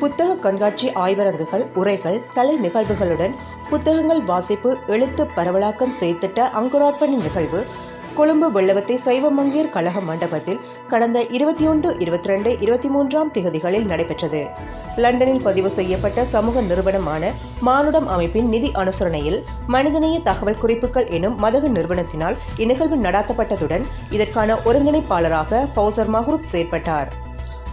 புத்தக கண்காட்சி ஆய்வரங்குகள் உரைகள் கலை நிகழ்வுகளுடன் புத்தகங்கள் வாசிப்பு எழுத்து பரவலாக்கம் செய்திட்ட அங்குரார்ப்பணி நிகழ்வு கொழும்பு வெள்ளவத்தை சைவ மங்கையர் கழக மண்டபத்தில் கடந்த இருபத்தி ஒன்று இருபத்தி ரெண்டு இருபத்தி மூன்றாம் திகதிகளில் நடைபெற்றது. லண்டனில் பதிவு செய்யப்பட்ட சமூக நிறுவனமான மானுடம் அமைப்பின் நிதி அனுசரணையில் மனிதநேய தகவல் குறிப்புகள் எனும் மதகு நிறுவனத்தினால் இந்நிகழ்வு நடாத்தப்பட்டதுடன் இதற்கான ஒருங்கிணைப்பாளராக பௌசர் மஹரூப் செயற்பட்டார்.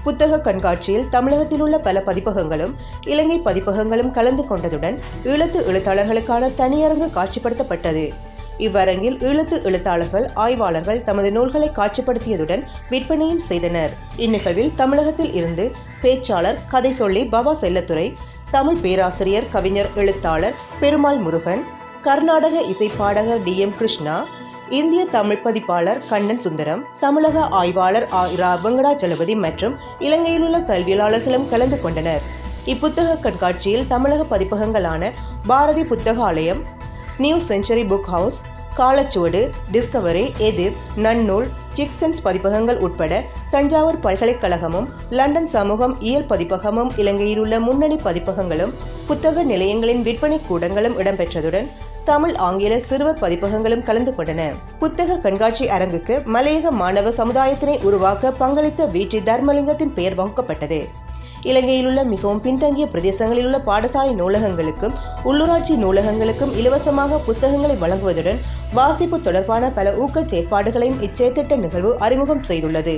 புத்தக கண்காட்சியில் தமிழகத்தில் உள்ள பல பதிப்பகங்களும் இலங்கை பதிப்பகங்களும் கலந்து கொண்டதுடன் ஈழத்து எழுத்தாளர்களுக்கான தனியரங்கு காட்சிப்படுத்தப்பட்டது. இவ்வரங்கில் ஈழத்து எழுத்தாளர்கள் ஆய்வாளர்கள் தமது நூல்களை காட்சிப்படுத்தியதுடன் விற்பனையும் செய்தனர். இந்நிகழ்வில் தமிழகத்தில் இருந்து பேச்சாளர் கதை சொல்லி பவா செல்லத்துறை தமிழ் பேராசிரியர் கவிஞர் எழுத்தாளர் பெருமாள் முருகன் கர்நாடக இசைப்பாடகர் டி எம் கிருஷ்ணா இந்திய தமிழ் பதிப்பாளர் கண்ணன் சுந்தரம் தமிழக ஆய்வாளர் ஆ இரா வெங்கடாச்சலபதி மற்றும் இலங்கையில் உள்ள கல்வியாளர்களும் கலந்து கொண்டனர். இப்புத்தக கண்காட்சியில் தமிழக பதிப்பகங்களான Bharathi Puthakalayam New Century Book House Kalachuvadu Discovery Ethir Nannool ஜிக்சன்ஸ் பதிப்பகங்கள் உட்பட தஞ்சாவூர் பல்கலைக்கழகமும் லண்டன் சமூகம் இயல் பதிப்பகமும் இலங்கையில் உள்ள முன்னணி பதிப்பகங்களும் புத்தக நிலையங்களின் விற்பனை கூடங்களும் இடம்பெற்றதுடன் தமிழ் ஆங்கில சிறுவர் பதிப்பகங்களும் கலந்து கொண்டன புத்தக கண்காட்சி அரங்குக்கு மலையக மாணவ சமுதாயத்தினை உருவாக்க பங்களித்த வீட்டி தர்மலிங்கத்தின் பெயர் வகுக்கப்பட்டது. இலங்கையில் உள்ள மிகவும் பின்தங்கிய பிரதேசங்களில் உள்ள பாடசாலை நூலகங்களுக்கும் உள்ளூராட்சி நூலகங்களுக்கும் இலவசமாக புத்தகங்களை வழங்குவதுடன் வாசிப்பு தொடர்பான பல ஊக்கச் செயற்பாடுகளையும் இச்செயற்திட்ட நிகழ்வு அறிமுகம் செய்துள்ளது.